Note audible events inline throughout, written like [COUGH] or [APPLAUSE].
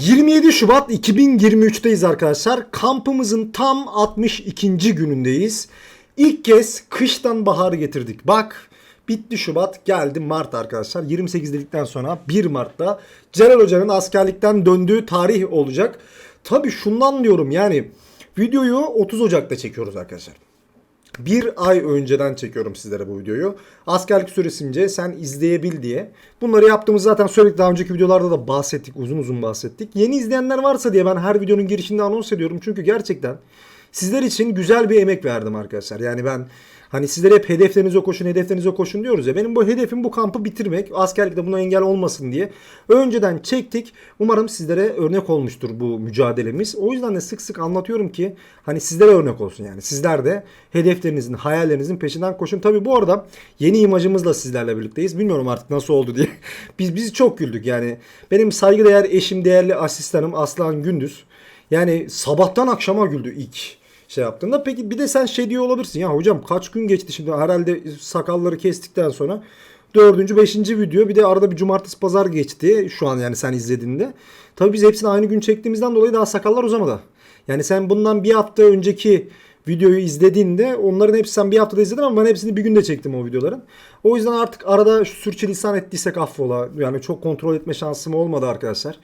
27 Şubat 2023'teyiz arkadaşlar. Kampımızın tam 62. günündeyiz. İlk kez kıştan baharı getirdik. Bak bitti Şubat geldi Mart arkadaşlar. 28 dedikten sonra 1 Mart'ta Celal Hoca'nın askerlikten döndüğü tarih olacak. Tabi şundan diyorum yani videoyu 30 Ocak'ta çekiyoruz arkadaşlar. Bir ay önceden çekiyorum sizlere bu videoyu. Askerlik süresince sen izleyebil diye. Bunları yaptığımız zaten söyledik. Daha önceki videolarda da bahsettik. Uzun uzun bahsettik. Yeni izleyenler varsa diye ben her videonun girişinde anons ediyorum. Çünkü gerçekten sizler için güzel bir emek verdim arkadaşlar. Yani ben hani sizlere hep hedeflerinize koşun, hedeflerinize koşun diyoruz ya. Benim bu hedefim bu kampı bitirmek. Askerlikte buna engel olmasın diye. Önceden çektik. Umarım sizlere örnek olmuştur bu mücadelemiz. O yüzden de sık sık anlatıyorum ki hani sizlere örnek olsun yani. Sizler de hedeflerinizin, hayallerinizin peşinden koşun. Tabii bu arada yeni imajımızla sizlerle birlikteyiz. Bilmiyorum artık nasıl oldu diye. [LAUGHS] Biz biz çok güldük yani. Benim saygıdeğer eşim, değerli asistanım Aslan Gündüz. Yani sabahtan akşama güldü ilk şey yaptığında. Peki bir de sen şey diyor olabilirsin. Ya hocam kaç gün geçti şimdi herhalde sakalları kestikten sonra. Dördüncü, beşinci video bir de arada bir cumartesi pazar geçti şu an yani sen izlediğinde. Tabii biz hepsini aynı gün çektiğimizden dolayı daha sakallar uzamadı. Yani sen bundan bir hafta önceki videoyu izlediğinde onların hepsi sen bir haftada izledin ama ben hepsini bir günde çektim o videoların. O yüzden artık arada sürçülisan ettiysek affola. Yani çok kontrol etme şansım olmadı arkadaşlar.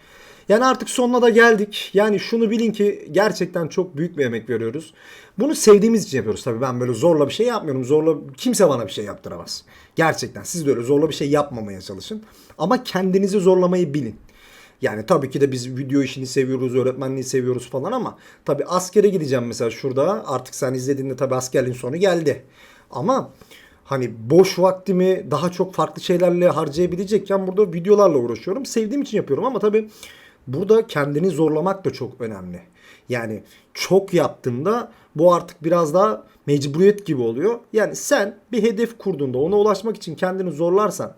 Yani artık sonuna da geldik. Yani şunu bilin ki gerçekten çok büyük bir emek veriyoruz. Bunu sevdiğimiz için yapıyoruz tabii. Ben böyle zorla bir şey yapmıyorum. Zorla kimse bana bir şey yaptıramaz. Gerçekten siz de öyle zorla bir şey yapmamaya çalışın. Ama kendinizi zorlamayı bilin. Yani tabii ki de biz video işini seviyoruz, öğretmenliği seviyoruz falan ama tabii askere gideceğim mesela şurada. Artık sen izlediğinde tabii askerliğin sonu geldi. Ama hani boş vaktimi daha çok farklı şeylerle harcayabilecekken burada videolarla uğraşıyorum. Sevdiğim için yapıyorum ama tabii burada kendini zorlamak da çok önemli. Yani çok yaptığında bu artık biraz daha mecburiyet gibi oluyor. Yani sen bir hedef kurduğunda ona ulaşmak için kendini zorlarsan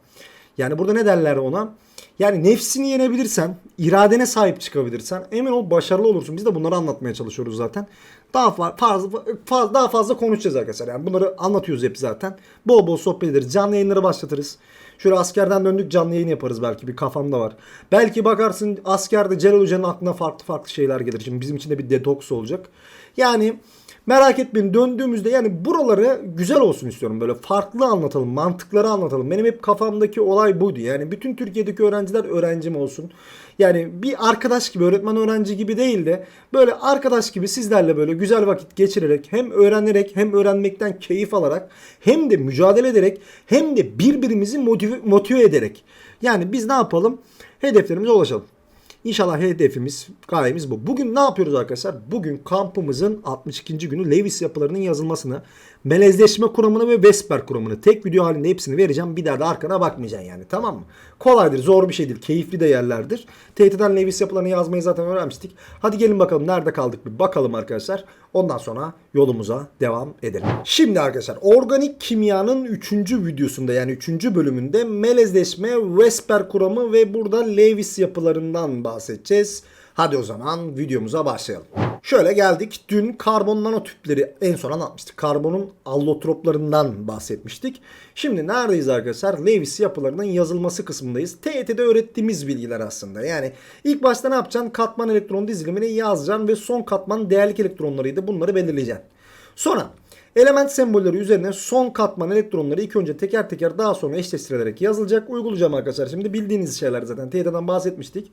yani burada ne derler ona? Yani nefsini yenebilirsen, iradene sahip çıkabilirsen emin ol başarılı olursun. Biz de bunları anlatmaya çalışıyoruz zaten. Daha fa- fazla, fazla daha fazla konuşacağız arkadaşlar. Yani bunları anlatıyoruz hep zaten. Bol bol sohbet ederiz. Canlı yayınları başlatırız. Şöyle askerden döndük canlı yayın yaparız belki bir kafamda var. Belki bakarsın askerde Celal Hoca'nın aklına farklı farklı şeyler gelir. Şimdi bizim için de bir detoks olacak. Yani Merak etmeyin döndüğümüzde yani buraları güzel olsun istiyorum. Böyle farklı anlatalım, mantıkları anlatalım. Benim hep kafamdaki olay buydu. Yani bütün Türkiye'deki öğrenciler öğrencim olsun. Yani bir arkadaş gibi, öğretmen öğrenci gibi değil de böyle arkadaş gibi sizlerle böyle güzel vakit geçirerek hem öğrenerek hem öğrenmekten keyif alarak hem de mücadele ederek hem de birbirimizi motive, motive ederek. Yani biz ne yapalım? Hedeflerimize ulaşalım. İnşallah hedefimiz, gayemiz bu. Bugün ne yapıyoruz arkadaşlar? Bugün kampımızın 62. günü Lewis yapılarının yazılmasını, melezleşme kuramını ve Vesper kuramını tek video halinde hepsini vereceğim. Bir daha da arkana bakmayacaksın yani tamam mı? Kolaydır, zor bir şeydir, keyifli de yerlerdir. TYT'den Lewis yapılarını yazmayı zaten öğrenmiştik. Hadi gelin bakalım nerede kaldık bir bakalım arkadaşlar. Ondan sonra yolumuza devam edelim. Şimdi arkadaşlar organik kimyanın 3. videosunda yani 3. bölümünde melezleşme, Vesper kuramı ve burada Lewis yapılarından bahsedeceğiz. Hadi o zaman videomuza başlayalım. Şöyle geldik. Dün karbon nanotüpleri en son anlatmıştık. Karbonun allotroplarından bahsetmiştik. Şimdi neredeyiz arkadaşlar? Lewis yapılarının yazılması kısmındayız. TET'de öğrettiğimiz bilgiler aslında. Yani ilk başta ne yapacaksın? Katman elektron dizilimini yazacaksın ve son katman değerlik elektronlarıydı. Bunları belirleyeceksin. Sonra Element sembolleri üzerine son katman elektronları ilk önce teker teker daha sonra eşleştirilerek yazılacak. Uygulayacağım arkadaşlar. Şimdi bildiğiniz şeyler zaten. TET'den bahsetmiştik.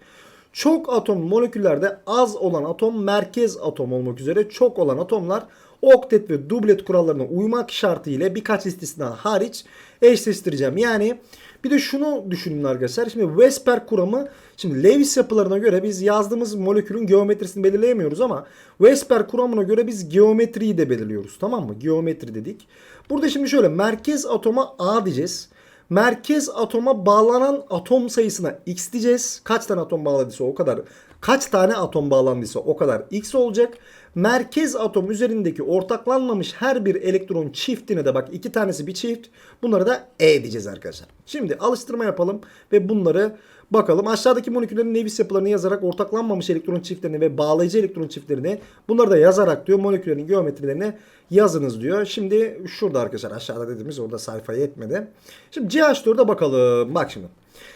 Çok atom moleküllerde az olan atom merkez atom olmak üzere çok olan atomlar oktet ve dublet kurallarına uymak şartıyla birkaç istisna hariç eşleştireceğim. Yani bir de şunu düşünün arkadaşlar. Şimdi Vesper kuramı şimdi Lewis yapılarına göre biz yazdığımız molekülün geometrisini belirleyemiyoruz ama Vesper kuramına göre biz geometriyi de belirliyoruz. Tamam mı? Geometri dedik. Burada şimdi şöyle merkez atoma A diyeceğiz. Merkez atoma bağlanan atom sayısına x diyeceğiz. Kaç tane atom bağladıysa o kadar. Kaç tane atom bağlandıysa o kadar x olacak. Merkez atom üzerindeki ortaklanmamış her bir elektron çiftine de bak iki tanesi bir çift. Bunları da E diyeceğiz arkadaşlar. Şimdi alıştırma yapalım ve bunları bakalım. Aşağıdaki moleküllerin Lewis yapılarını yazarak ortaklanmamış elektron çiftlerini ve bağlayıcı elektron çiftlerini bunları da yazarak diyor moleküllerin geometrilerini yazınız diyor. Şimdi şurada arkadaşlar aşağıda dediğimiz orada sayfaya etmedi. Şimdi CH4'e bakalım. Bak şimdi.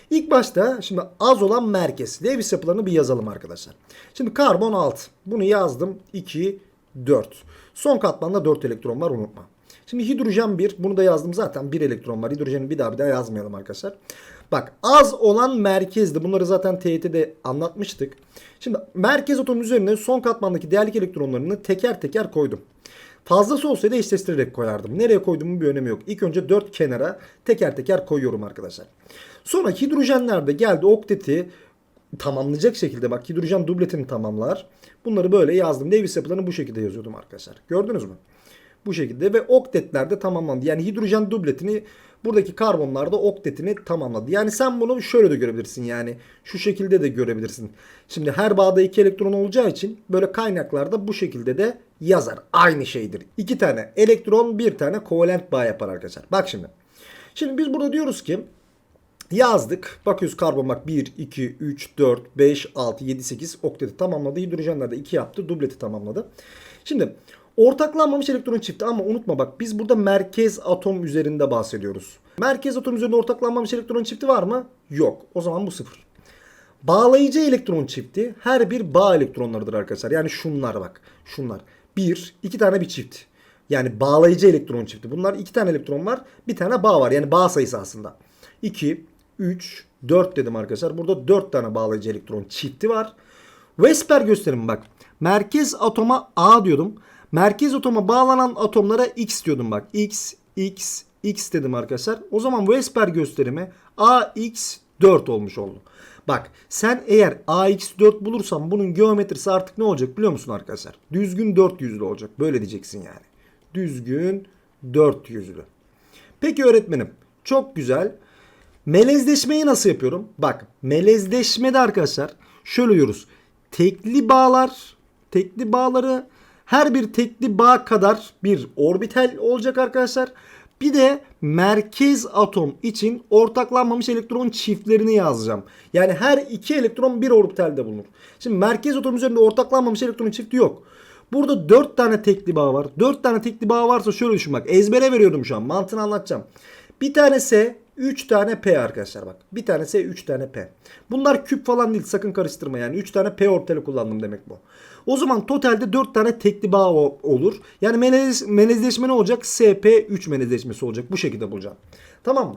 İlk başta şimdi az olan merkez. Lewis yapılarını bir yazalım arkadaşlar. Şimdi karbon 6. Bunu yazdım. 2, 4. Son katmanda 4 elektron var unutma. Şimdi hidrojen 1. Bunu da yazdım zaten. 1 elektron var. Hidrojeni bir daha bir daha yazmayalım arkadaşlar. Bak az olan merkezdi. Bunları zaten TYT'de anlatmıştık. Şimdi merkez atomun üzerine son katmandaki değerlik elektronlarını teker teker koydum. Fazlası olsaydı eşleştirerek koyardım. Nereye koyduğumun bir önemi yok. İlk önce 4 kenara teker teker koyuyorum arkadaşlar. Sonra hidrojenler de geldi okteti tamamlayacak şekilde bak hidrojen dubletini tamamlar. Bunları böyle yazdım. Davis yapılarını bu şekilde yazıyordum arkadaşlar. Gördünüz mü? Bu şekilde ve oktetler de tamamlandı. Yani hidrojen dubletini buradaki karbonlar da oktetini tamamladı. Yani sen bunu şöyle de görebilirsin yani şu şekilde de görebilirsin. Şimdi her bağda iki elektron olacağı için böyle kaynaklarda bu şekilde de yazar. Aynı şeydir. İki tane elektron bir tane kovalent bağ yapar arkadaşlar. Bak şimdi. Şimdi biz burada diyoruz ki Yazdık. Bakıyoruz karbon bak 1, 2, 3, 4, 5, 6, 7, 8 okteti tamamladı. Hidrojenler de 2 yaptı. Dubleti tamamladı. Şimdi ortaklanmamış elektron çifti ama unutma bak biz burada merkez atom üzerinde bahsediyoruz. Merkez atom üzerinde ortaklanmamış elektron çifti var mı? Yok. O zaman bu sıfır. Bağlayıcı elektron çifti her bir bağ elektronlarıdır arkadaşlar. Yani şunlar bak. Şunlar. Bir, iki tane bir çift. Yani bağlayıcı elektron çifti. Bunlar iki tane elektron var. Bir tane bağ var. Yani bağ sayısı aslında. 2, 3, 4 dedim arkadaşlar. Burada 4 tane bağlayıcı elektron çifti var. Vesper gösterimi bak. Merkez atoma A diyordum. Merkez atoma bağlanan atomlara X diyordum bak. X, X, X dedim arkadaşlar. O zaman Vesper gösterimi AX 4 olmuş oldu. Bak sen eğer AX4 bulursan bunun geometrisi artık ne olacak biliyor musun arkadaşlar? Düzgün 400'lü olacak. Böyle diyeceksin yani. Düzgün 400'lü. Peki öğretmenim çok güzel. Melezleşmeyi nasıl yapıyorum? Bak melezleşmede arkadaşlar şöyle diyoruz. Tekli bağlar, tekli bağları her bir tekli bağ kadar bir orbital olacak arkadaşlar. Bir de merkez atom için ortaklanmamış elektron çiftlerini yazacağım. Yani her iki elektron bir orbitalde bulunur. Şimdi merkez atom üzerinde ortaklanmamış elektron çifti yok. Burada 4 tane tekli bağ var. 4 tane tekli bağ varsa şöyle düşün bak. Ezbere veriyordum şu an. Mantığını anlatacağım. Bir tane S, 3 tane P arkadaşlar bak. Bir tane S, 3 tane P. Bunlar küp falan değil sakın karıştırma yani. 3 tane P orbitali kullandım demek bu. O zaman totalde 4 tane tekli bağ olur. Yani melez, melezleşme ne olacak? SP3 melezleşmesi olacak. Bu şekilde bulacağım. Tamam mı?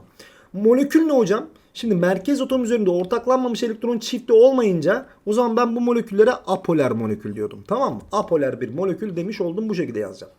Molekül ne hocam? Şimdi merkez atom üzerinde ortaklanmamış elektron çifti olmayınca o zaman ben bu moleküllere apoler molekül diyordum. Tamam mı? Apoler bir molekül demiş oldum bu şekilde yazacağım.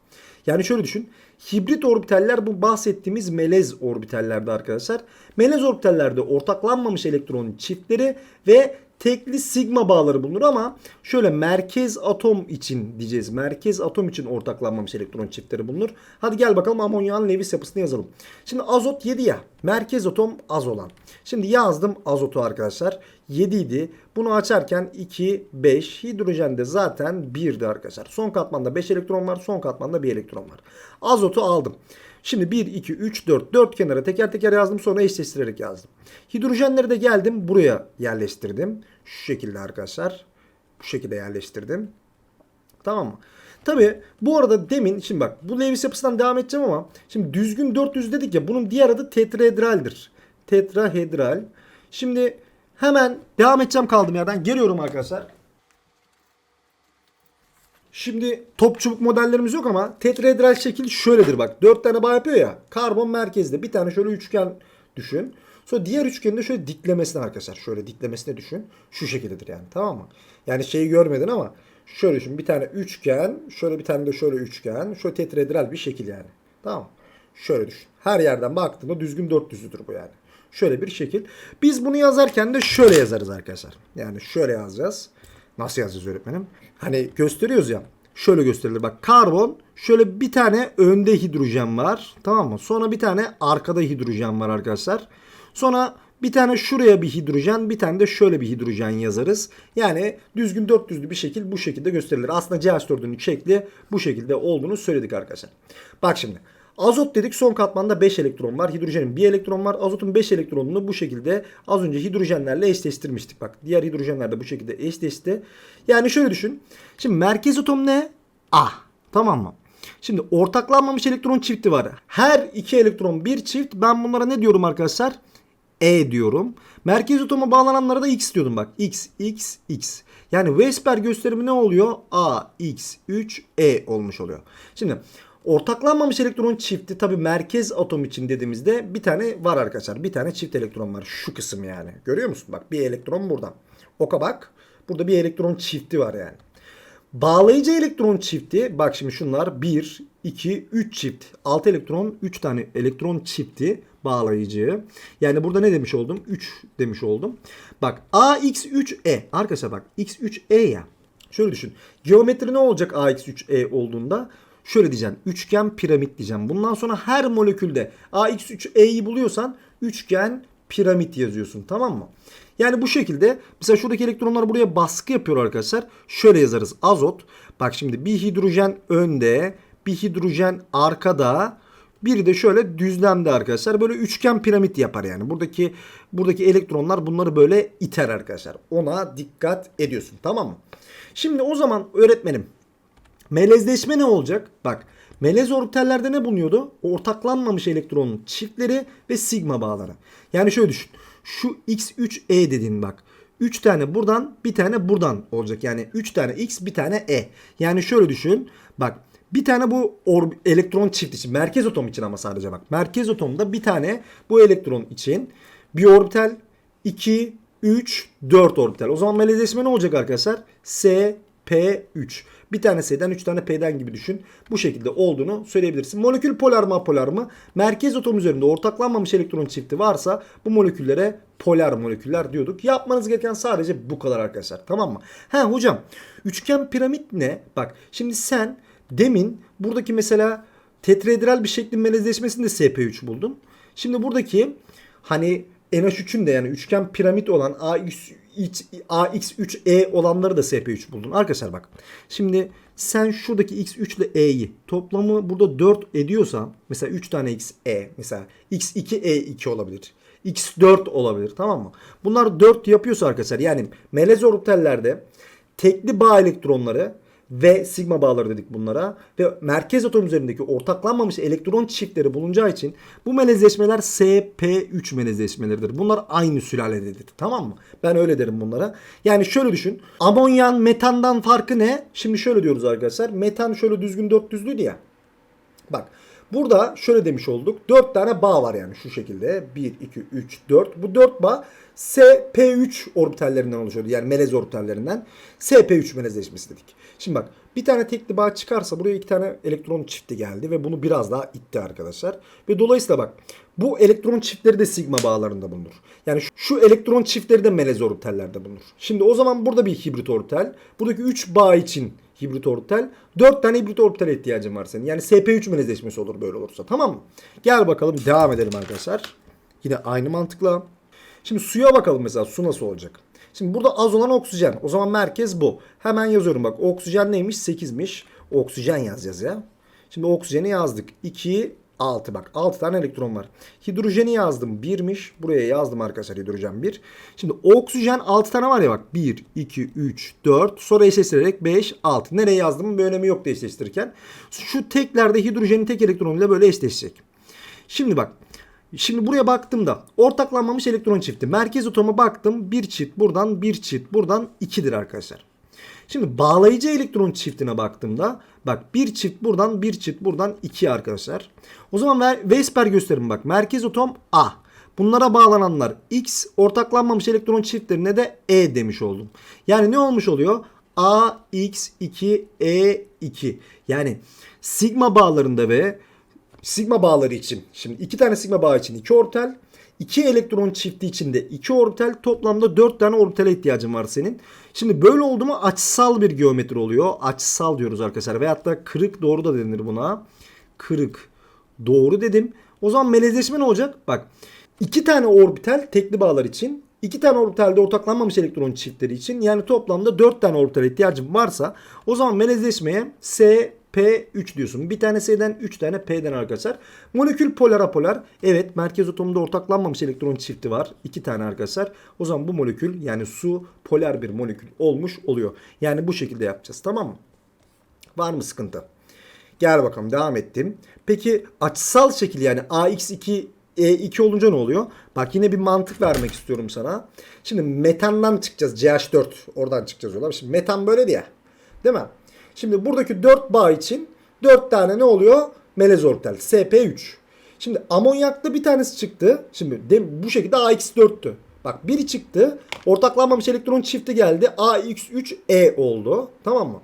Yani şöyle düşün. Hibrit orbitaller bu bahsettiğimiz melez orbitallerde arkadaşlar. Melez orbitallerde ortaklanmamış elektron çiftleri ve tekli sigma bağları bulunur ama şöyle merkez atom için diyeceğiz. Merkez atom için ortaklanmamış elektron çiftleri bulunur. Hadi gel bakalım amonyağın Lewis yapısını yazalım. Şimdi azot 7 ya. Merkez atom az olan. Şimdi yazdım azotu arkadaşlar. 7 idi. Bunu açarken 2, 5. Hidrojende zaten 1'di arkadaşlar. Son katmanda 5 elektron var. Son katmanda 1 elektron var. Azotu aldım. Şimdi 1, 2, 3, 4. 4 kenara teker teker yazdım. Sonra eşleştirerek yazdım. Hidrojenleri de geldim. Buraya yerleştirdim. Şu şekilde arkadaşlar. Bu şekilde yerleştirdim. Tamam mı? Tabi bu arada demin şimdi bak bu Lewis yapısından devam edeceğim ama şimdi düzgün 400 dedik ya bunun diğer adı tetrahedraldir. Tetrahedral. Şimdi hemen devam edeceğim kaldığım yerden. Geliyorum arkadaşlar. Şimdi top çubuk modellerimiz yok ama tetrahedral şekil şöyledir bak. 4 tane bağ yapıyor ya. Karbon merkezde bir tane şöyle üçgen düşün. Sonra diğer üçgeni de şöyle diklemesine arkadaşlar. Şöyle diklemesine düşün. Şu şekildedir yani tamam mı? Yani şeyi görmedin ama şöyle düşün. Bir tane üçgen. Şöyle bir tane de şöyle üçgen. Şöyle tetrahedral bir şekil yani. Tamam? Şöyle düşün. Her yerden baktığında düzgün 400'lüdür bu yani. Şöyle bir şekil. Biz bunu yazarken de şöyle yazarız arkadaşlar. Yani şöyle yazacağız. Nasıl yazacağız öğretmenim? Hani gösteriyoruz ya. Şöyle gösterilir. Bak karbon şöyle bir tane önde hidrojen var. Tamam mı? Sonra bir tane arkada hidrojen var arkadaşlar. Sonra bir tane şuraya bir hidrojen, bir tane de şöyle bir hidrojen yazarız. Yani düzgün 400'lü bir şekil bu şekilde gösterilir. Aslında CH4'ün şekli bu şekilde olduğunu söyledik arkadaşlar. Bak şimdi. Azot dedik son katmanda 5 elektron var. Hidrojenin 1 elektron var. Azotun 5 elektronunu bu şekilde az önce hidrojenlerle eşleştirmiştik. Bak diğer hidrojenler de bu şekilde eşleşti. Yani şöyle düşün. Şimdi merkez atom ne? A. Tamam mı? Şimdi ortaklanmamış elektron çifti var. Her iki elektron bir çift. Ben bunlara ne diyorum arkadaşlar? E diyorum. Merkez atoma bağlananlara da X diyordum bak. X, X, X. Yani Weisberg gösterimi ne oluyor? A, X, 3, E olmuş oluyor. Şimdi ortaklanmamış elektron çifti tabi merkez atom için dediğimizde bir tane var arkadaşlar. Bir tane çift elektron var. Şu kısım yani. Görüyor musun? Bak bir elektron burada. Oka bak. Burada bir elektron çifti var yani. Bağlayıcı elektron çifti bak şimdi şunlar 1, 2, 3 çift. 6 elektron 3 tane elektron çifti bağlayıcı. Yani burada ne demiş oldum? 3 demiş oldum. Bak AX3E arkadaşlar bak X3E ya. Şöyle düşün. Geometri ne olacak AX3E olduğunda? Şöyle diyeceğim. Üçgen piramit diyeceğim. Bundan sonra her molekülde AX3E'yi buluyorsan üçgen piramit yazıyorsun tamam mı? Yani bu şekilde mesela şuradaki elektronlar buraya baskı yapıyor arkadaşlar. Şöyle yazarız azot. Bak şimdi bir hidrojen önde, bir hidrojen arkada, biri de şöyle düzlemde arkadaşlar. Böyle üçgen piramit yapar yani. Buradaki buradaki elektronlar bunları böyle iter arkadaşlar. Ona dikkat ediyorsun tamam mı? Şimdi o zaman öğretmenim melezleşme ne olacak? Bak Melez orbitallerde ne bulunuyordu? Ortaklanmamış elektronun çiftleri ve sigma bağları. Yani şöyle düşün. Şu x3e dediğin bak. 3 tane buradan bir tane buradan olacak. Yani 3 tane x bir tane e. Yani şöyle düşün. Bak bir tane bu orb elektron çift için. Merkez atom için ama sadece bak. Merkez atomda bir tane bu elektron için bir orbital 2, 3, 4 orbital. O zaman melezleşme ne olacak arkadaşlar? S, P3. Bir tane S'den 3 tane P'den gibi düşün. Bu şekilde olduğunu söyleyebilirsin. Molekül polar mı apolar mı? Merkez atom üzerinde ortaklanmamış elektron çifti varsa bu moleküllere polar moleküller diyorduk. Yapmanız gereken sadece bu kadar arkadaşlar. Tamam mı? Ha hocam üçgen piramit ne? Bak şimdi sen demin buradaki mesela tetraedral bir şeklin melezleşmesinde SP3 buldun. Şimdi buradaki hani NH3'ün de yani üçgen piramit olan AX, AX3E olanları da SP3 buldun. Arkadaşlar bak. Şimdi sen şuradaki X3 ile E'yi toplamı burada 4 ediyorsa mesela 3 tane X E mesela X2 E2 olabilir. X4 olabilir tamam mı? Bunlar 4 yapıyorsa arkadaşlar yani melez orbitallerde tekli bağ elektronları ve sigma bağları dedik bunlara. Ve merkez atom üzerindeki ortaklanmamış elektron çiftleri bulunacağı için bu melezleşmeler SP3 melezleşmeleridir. Bunlar aynı sülalededir. Tamam mı? Ben öyle derim bunlara. Yani şöyle düşün. Amonyan metandan farkı ne? Şimdi şöyle diyoruz arkadaşlar. Metan şöyle düzgün dört düzlüydü ya. Bak Burada şöyle demiş olduk. 4 tane bağ var yani şu şekilde. 1, 2, 3, 4. Bu 4 bağ SP3 orbitallerinden oluşuyordu. Yani melez orbitallerinden. SP3 melezleşmesi dedik. Şimdi bak bir tane tekli bağ çıkarsa buraya iki tane elektron çifti geldi ve bunu biraz daha itti arkadaşlar. Ve dolayısıyla bak bu elektron çiftleri de sigma bağlarında bulunur. Yani şu elektron çiftleri de melez orbitallerde bulunur. Şimdi o zaman burada bir hibrit orbital. Buradaki 3 bağ için hibrit orbital. 4 tane hibrit orbital ihtiyacın var senin. Yani SP3 melezleşmesi olur böyle olursa. Tamam mı? Gel bakalım devam edelim arkadaşlar. Yine aynı mantıkla. Şimdi suya bakalım mesela su nasıl olacak? Şimdi burada az olan oksijen. O zaman merkez bu. Hemen yazıyorum bak. Oksijen neymiş? 8'miş. Oksijen yazacağız ya. Şimdi oksijeni yazdık. 2, 6 bak 6 tane elektron var. Hidrojeni yazdım 1'miş. Buraya yazdım arkadaşlar hidrojen 1. Şimdi oksijen 6 tane var ya bak 1, 2, 3, 4 sonra eşleştirerek 5, 6. Nereye yazdım bir önemi yok eşleştirirken. Şu teklerde hidrojenin tek elektronuyla böyle eşleşecek. Şimdi bak Şimdi buraya baktığımda ortaklanmamış elektron çifti. Merkez atoma baktım. Bir çift buradan bir çift buradan 2'dir arkadaşlar. Şimdi bağlayıcı elektron çiftine baktığımda bak bir çift buradan bir çift buradan 2 arkadaşlar. O zaman Weisberg gösterim bak. Merkez atom A. Bunlara bağlananlar X ortaklanmamış elektron çiftlerine de E demiş oldum. Yani ne olmuş oluyor? A, X, 2, E, 2. Yani sigma bağlarında ve sigma bağları için. Şimdi iki tane sigma bağı için iki orbital. iki elektron çifti için de iki orbital. Toplamda dört tane orbitale ihtiyacın var senin. Şimdi böyle oldu mu açısal bir geometri oluyor. Açısal diyoruz arkadaşlar. Veyahut da kırık doğru da denir buna. Kırık doğru dedim. O zaman melezleşme ne olacak? Bak iki tane orbital tekli bağlar için iki tane orbitalde ortaklanmamış elektron çiftleri için yani toplamda 4 tane orbital ihtiyacım varsa o zaman melezleşmeye S, P3 diyorsun. Bir tane S'den 3 tane P'den arkadaşlar. Molekül polar apolar. Evet merkez atomunda ortaklanmamış elektron çifti var. 2 tane arkadaşlar. O zaman bu molekül yani su polar bir molekül olmuş oluyor. Yani bu şekilde yapacağız tamam mı? Var mı sıkıntı? Gel bakalım devam ettim. Peki açısal şekil yani AX2 E2 olunca ne oluyor? Bak yine bir mantık vermek istiyorum sana. Şimdi metandan çıkacağız. CH4 oradan çıkacağız yola. Şimdi metan böyle diye. Değil mi? Şimdi buradaki 4 bağ için 4 tane ne oluyor? Melez orbital. SP3. Şimdi amonyakta bir tanesi çıktı. Şimdi bu şekilde AX4'tü. Bak biri çıktı. Ortaklanmamış elektron çifti geldi. AX3E oldu. Tamam mı?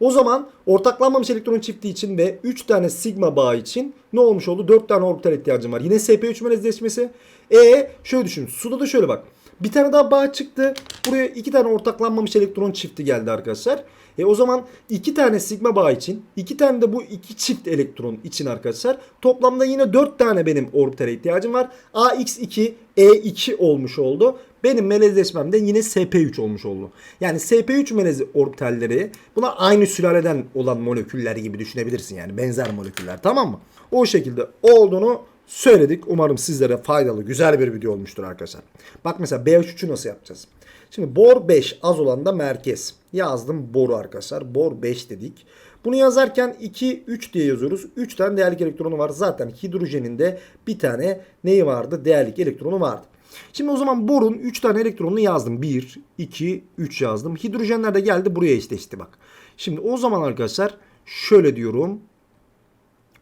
O zaman ortaklanmamış elektron çifti için ve 3 tane sigma bağı için ne olmuş oldu? 4 tane orbital ihtiyacım var. Yine SP3 melezleşmesi. E şöyle düşün. Suda da şöyle bak. Bir tane daha bağ çıktı. Buraya iki tane ortaklanmamış elektron çifti geldi arkadaşlar. E o zaman iki tane sigma bağ için, iki tane de bu iki çift elektron için arkadaşlar. Toplamda yine dört tane benim orbitale ihtiyacım var. AX2, E2 olmuş oldu. Benim melezleşmem de yine SP3 olmuş oldu. Yani SP3 melez orbitalleri bunlar aynı sülaleden olan moleküller gibi düşünebilirsin yani benzer moleküller tamam mı? O şekilde olduğunu söyledik. Umarım sizlere faydalı, güzel bir video olmuştur arkadaşlar. Bak mesela B3'ü nasıl yapacağız? Şimdi bor 5 az olan da merkez. Yazdım boru arkadaşlar. Bor 5 dedik. Bunu yazarken 2, 3 diye yazıyoruz. 3 tane değerlik elektronu var. Zaten hidrojenin de bir tane neyi vardı? Değerlik elektronu vardı. Şimdi o zaman borun 3 tane elektronunu yazdım. 1, 2, 3 yazdım. Hidrojenler de geldi buraya eşleşti bak. Şimdi o zaman arkadaşlar şöyle diyorum.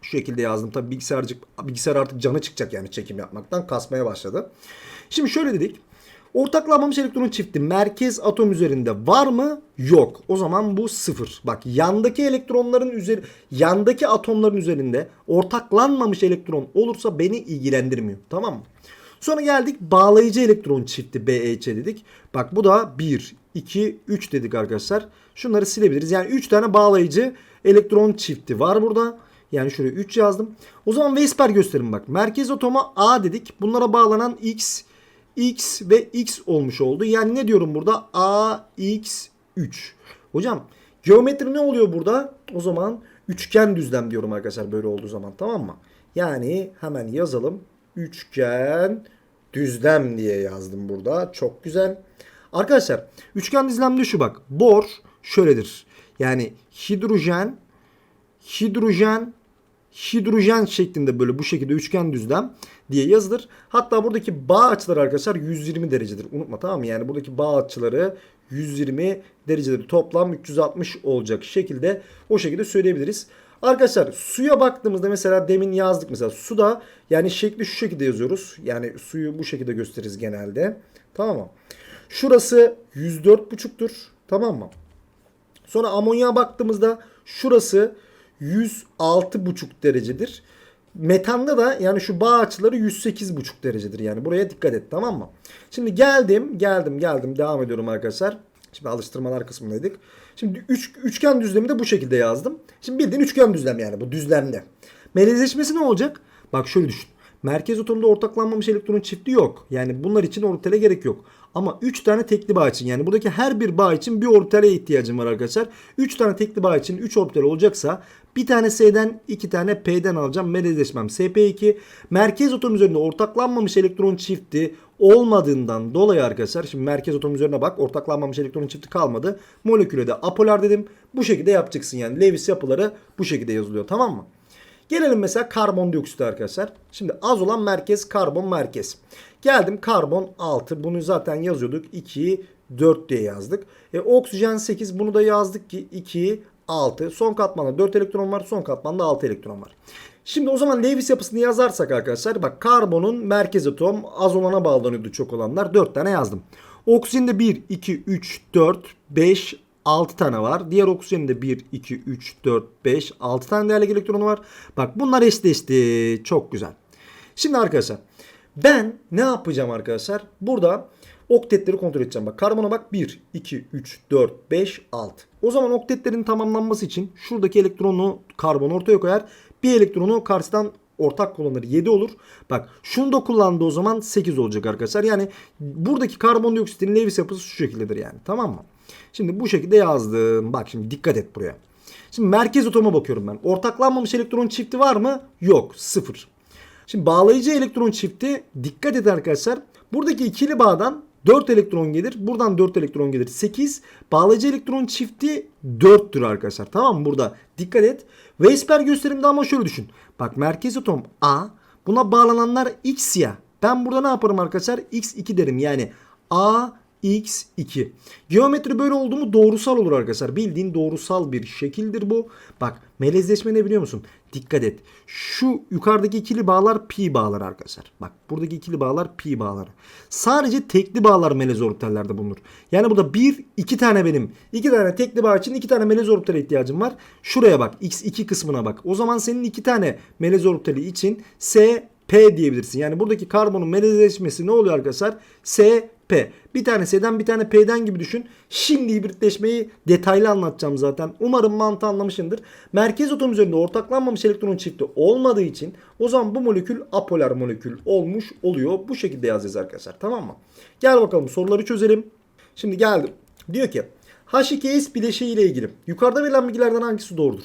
Şu şekilde yazdım. Tabi bilgisayarcık, bilgisayar artık canı çıkacak yani çekim yapmaktan. Kasmaya başladı. Şimdi şöyle dedik. Ortaklanmamış elektron çifti merkez atom üzerinde var mı? Yok. O zaman bu sıfır. Bak yandaki elektronların üzeri, yandaki atomların üzerinde ortaklanmamış elektron olursa beni ilgilendirmiyor. Tamam mı? Sonra geldik bağlayıcı elektron çifti BEC dedik. Bak bu da 1, 2, 3 dedik arkadaşlar. Şunları silebiliriz. Yani 3 tane bağlayıcı elektron çifti var burada. Yani şuraya 3 yazdım. O zaman Vesper gösterin bak. Merkez atoma A dedik. Bunlara bağlanan X, X ve X olmuş oldu. Yani ne diyorum burada? AX3. Hocam geometri ne oluyor burada? O zaman üçgen düzlem diyorum arkadaşlar böyle olduğu zaman tamam mı? Yani hemen yazalım. Üçgen düzlem diye yazdım burada. Çok güzel. Arkadaşlar üçgen düzlemde şu bak. Bor şöyledir. Yani hidrojen hidrojen hidrojen şeklinde böyle bu şekilde üçgen düzlem diye yazılır. Hatta buradaki bağ açıları arkadaşlar 120 derecedir. Unutma tamam mı? Yani buradaki bağ açıları 120 derecedir. Toplam 360 olacak şekilde o şekilde söyleyebiliriz. Arkadaşlar suya baktığımızda mesela demin yazdık mesela suda yani şekli şu şekilde yazıyoruz. Yani suyu bu şekilde gösteririz genelde. Tamam mı? Şurası 104,5'tur. Tamam mı? Sonra amonya baktığımızda şurası 106,5 derecedir. Metanda da yani şu bağ açıları 108,5 derecedir. Yani buraya dikkat et tamam mı? Şimdi geldim geldim geldim devam ediyorum arkadaşlar. Şimdi alıştırmalar kısmındaydık. Şimdi üç, üçgen düzlemi de bu şekilde yazdım. Şimdi bildiğin üçgen düzlem yani bu düzlemde. Melezleşmesi ne olacak? Bak şöyle düşün. Merkez atomda ortaklanmamış elektron çifti yok. Yani bunlar için orbitale gerek yok. Ama 3 tane tekli bağ için yani buradaki her bir bağ için bir orbitale ihtiyacım var arkadaşlar. 3 tane tekli bağ için 3 orbital olacaksa bir tane S'den 2 tane P'den alacağım. Melezleşmem SP2. Merkez atom üzerinde ortaklanmamış elektron çifti olmadığından dolayı arkadaşlar şimdi merkez atom üzerine bak ortaklanmamış elektron çifti kalmadı. Moleküle de apolar dedim. Bu şekilde yapacaksın yani Lewis yapıları bu şekilde yazılıyor tamam mı? Gelelim mesela karbondioksit arkadaşlar. Şimdi az olan merkez karbon merkez. Geldim karbon 6. Bunu zaten yazıyorduk. 2, 4 diye yazdık. E, oksijen 8. Bunu da yazdık ki 2, 6. Son katmanda 4 elektron var. Son katmanda 6 elektron var. Şimdi o zaman Lewis yapısını yazarsak arkadaşlar bak karbonun merkez atom az olana bağlanıyordu çok olanlar. 4 tane yazdım. Oksijende 1, 2, 3, 4, 5, 6 tane var. Diğer oksijenin de 1, 2, 3, 4, 5, 6 tane değerli elektronu var. Bak bunlar eşleşti. Çok güzel. Şimdi arkadaşlar ben ne yapacağım arkadaşlar? Burada oktetleri kontrol edeceğim. Bak karbona bak 1, 2, 3, 4, 5, 6. O zaman oktetlerin tamamlanması için şuradaki elektronu karbon ortaya koyar. Bir elektronu karşıdan ortak kullanır 7 olur. Bak şunu da kullandı o zaman 8 olacak arkadaşlar. Yani buradaki karbondioksitin Lewis yapısı şu şekildedir yani. Tamam mı? Şimdi bu şekilde yazdım. Bak şimdi dikkat et buraya. Şimdi merkez atoma bakıyorum ben. Ortaklanmamış elektron çifti var mı? Yok. Sıfır. Şimdi bağlayıcı elektron çifti dikkat et arkadaşlar. Buradaki ikili bağdan 4 elektron gelir. Buradan 4 elektron gelir. 8. Bağlayıcı elektron çifti 4'tür arkadaşlar. Tamam mı? Burada dikkat et. Weisberg gösterimde ama şöyle düşün. Bak merkez atom A. Buna bağlananlar X ya. Ben burada ne yaparım arkadaşlar? X2 derim. Yani A x2. Geometri böyle oldu mu doğrusal olur arkadaşlar. Bildiğin doğrusal bir şekildir bu. Bak melezleşme ne biliyor musun? Dikkat et. Şu yukarıdaki ikili bağlar pi bağlar arkadaşlar. Bak buradaki ikili bağlar pi bağları. Sadece tekli bağlar melez orbitallerde bulunur. Yani burada bir iki tane benim iki tane tekli bağ için iki tane melez orbitale ihtiyacım var. Şuraya bak x2 kısmına bak. O zaman senin iki tane melez orbitali için S P diyebilirsin. Yani buradaki karbonun melezleşmesi ne oluyor arkadaşlar? S P. Bir tane S'den bir tane P'den gibi düşün. Şimdi hibritleşmeyi detaylı anlatacağım zaten. Umarım mantığı anlamışsındır. Merkez atom üzerinde ortaklanmamış elektron çifti olmadığı için o zaman bu molekül apolar molekül olmuş oluyor. Bu şekilde yazacağız arkadaşlar. Tamam mı? Gel bakalım soruları çözelim. Şimdi geldim. Diyor ki H2S bileşiği ile ilgili. Yukarıda verilen bilgilerden hangisi doğrudur?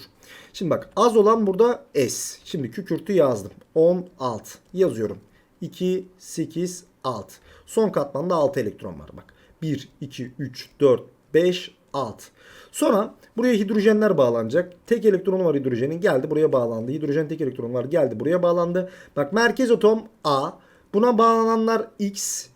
Şimdi bak az olan burada S. Şimdi kükürtü yazdım. 16 yazıyorum. 2, 8, 6. Son katmanda 6 elektron var bak. 1, 2, 3, 4, 5, 6. Sonra buraya hidrojenler bağlanacak. Tek elektronu var hidrojenin geldi buraya bağlandı. Hidrojen tek elektronu var geldi buraya bağlandı. Bak merkez atom A. Buna bağlananlar X,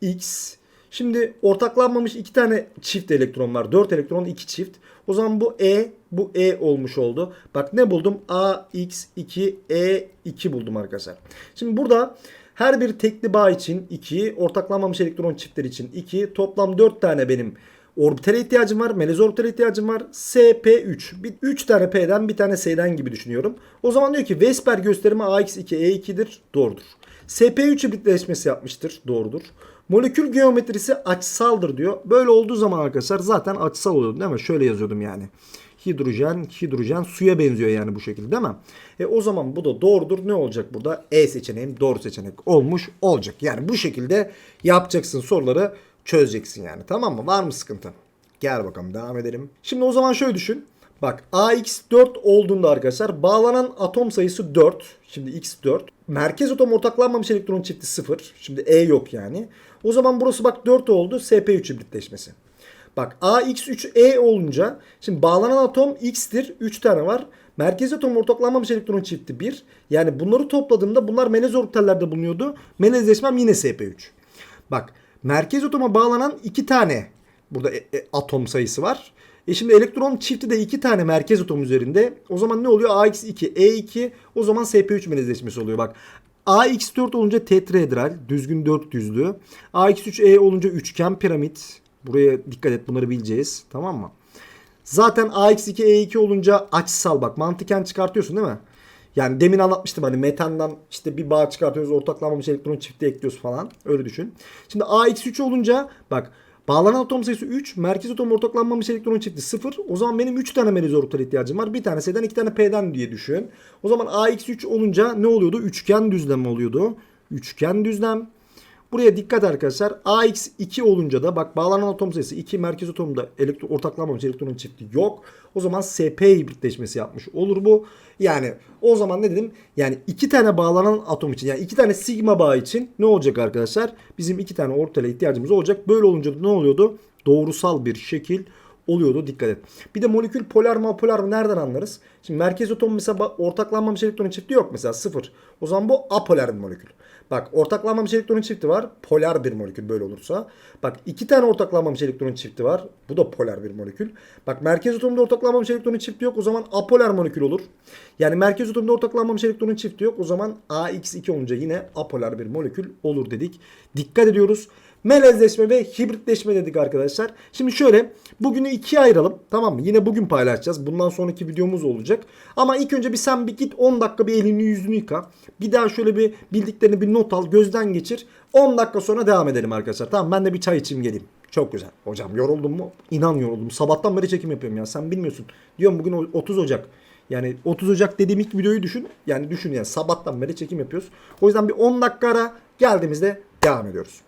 X. Şimdi ortaklanmamış iki tane çift elektron var. 4 elektron 2 çift. O zaman bu E bu E olmuş oldu. Bak ne buldum? A, X, 2, E, 2 buldum arkadaşlar. Şimdi burada her bir tekli bağ için 2, ortaklanmamış elektron çiftleri için 2, toplam 4 tane benim orbitale ihtiyacım var. Melez orbitale ihtiyacım var. SP3. Bir, 3 tane P'den bir tane S'den gibi düşünüyorum. O zaman diyor ki Vesper gösterimi AX2 E2'dir. Doğrudur. SP3 hibritleşmesi yapmıştır. Doğrudur. Molekül geometrisi açısaldır diyor. Böyle olduğu zaman arkadaşlar zaten açısal oluyordu değil mi? Şöyle yazıyordum yani. Hidrojen, hidrojen suya benziyor yani bu şekilde değil mi? E o zaman bu da doğrudur. Ne olacak burada? E seçeneğim doğru seçenek olmuş olacak. Yani bu şekilde yapacaksın soruları çözeceksin yani. Tamam mı? Var mı sıkıntı? Gel bakalım devam edelim. Şimdi o zaman şöyle düşün. Bak AX4 olduğunda arkadaşlar bağlanan atom sayısı 4. Şimdi X4. Merkez atom ortaklanmamış elektron çifti 0. Şimdi E yok yani. O zaman burası bak 4 oldu. SP3 hibritleşmesi. Bak AX3E olunca şimdi bağlanan atom X'tir. 3 tane var. Merkez atom ortaklanmamış elektron çifti 1. Yani bunları topladığımda bunlar melez orbitallerde bulunuyordu. Melezleşmem yine SP3. Bak merkez atoma bağlanan 2 tane burada e- e- atom sayısı var. E şimdi elektron çifti de 2 tane merkez atom üzerinde. O zaman ne oluyor? AX2, E2 o zaman SP3 melezleşmesi oluyor. Bak AX4 olunca tetraedral, düzgün dört düzlü. AX3E olunca üçgen piramit. Buraya dikkat et bunları bileceğiz. Tamam mı? Zaten AX2, E2 olunca açısal bak mantıken çıkartıyorsun değil mi? Yani demin anlatmıştım hani metandan işte bir bağ çıkartıyoruz ortaklanmamış elektron çifti ekliyoruz falan. Öyle düşün. Şimdi AX3 olunca bak bağlanan atom sayısı 3. Merkez atom ortaklanmamış elektron çifti 0. O zaman benim 3 tane melez orbital ihtiyacım var. Bir tane S'den 2 tane P'den diye düşün. O zaman AX3 olunca ne oluyordu? Üçgen düzlem oluyordu. Üçgen düzlem. Buraya dikkat arkadaşlar. AX2 olunca da bak bağlanan atom sayısı 2 merkez atomda elektron ortaklanmamış elektron çifti yok. O zaman SP hibritleşmesi yapmış olur bu. Yani o zaman ne dedim? Yani iki tane bağlanan atom için yani iki tane sigma bağı için ne olacak arkadaşlar? Bizim iki tane ortaya ihtiyacımız olacak. Böyle olunca ne oluyordu? Doğrusal bir şekil oluyordu. Dikkat et. Bir de molekül polar mı apolar mı nereden anlarız? Şimdi merkez atom mesela ortaklanmamış elektron çifti yok mesela sıfır. O zaman bu apolar bir molekül. Bak ortaklanmamış elektron çifti var. Polar bir molekül böyle olursa. Bak iki tane ortaklanmamış elektron çifti var. Bu da polar bir molekül. Bak merkez atomda ortaklanmamış elektron çifti yok. O zaman apolar molekül olur. Yani merkez atomda ortaklanmamış elektron çifti yok. O zaman AX2 olunca yine apolar bir molekül olur dedik. Dikkat ediyoruz. Melezleşme ve hibritleşme dedik arkadaşlar. Şimdi şöyle bugünü ikiye ayıralım. Tamam mı? Yine bugün paylaşacağız. Bundan sonraki videomuz olacak. Ama ilk önce bir sen bir git 10 dakika bir elini yüzünü yıka. Bir daha şöyle bir bildiklerini bir not al. Gözden geçir. 10 dakika sonra devam edelim arkadaşlar. Tamam ben de bir çay içeyim geleyim. Çok güzel. Hocam yoruldum mu? İnan yoruldum. Sabahtan beri çekim yapıyorum ya. Sen bilmiyorsun. Diyorum bugün 30 Ocak. Yani 30 Ocak dediğim ilk videoyu düşün. Yani düşün yani sabahtan beri çekim yapıyoruz. O yüzden bir 10 dakika ara geldiğimizde devam ediyoruz.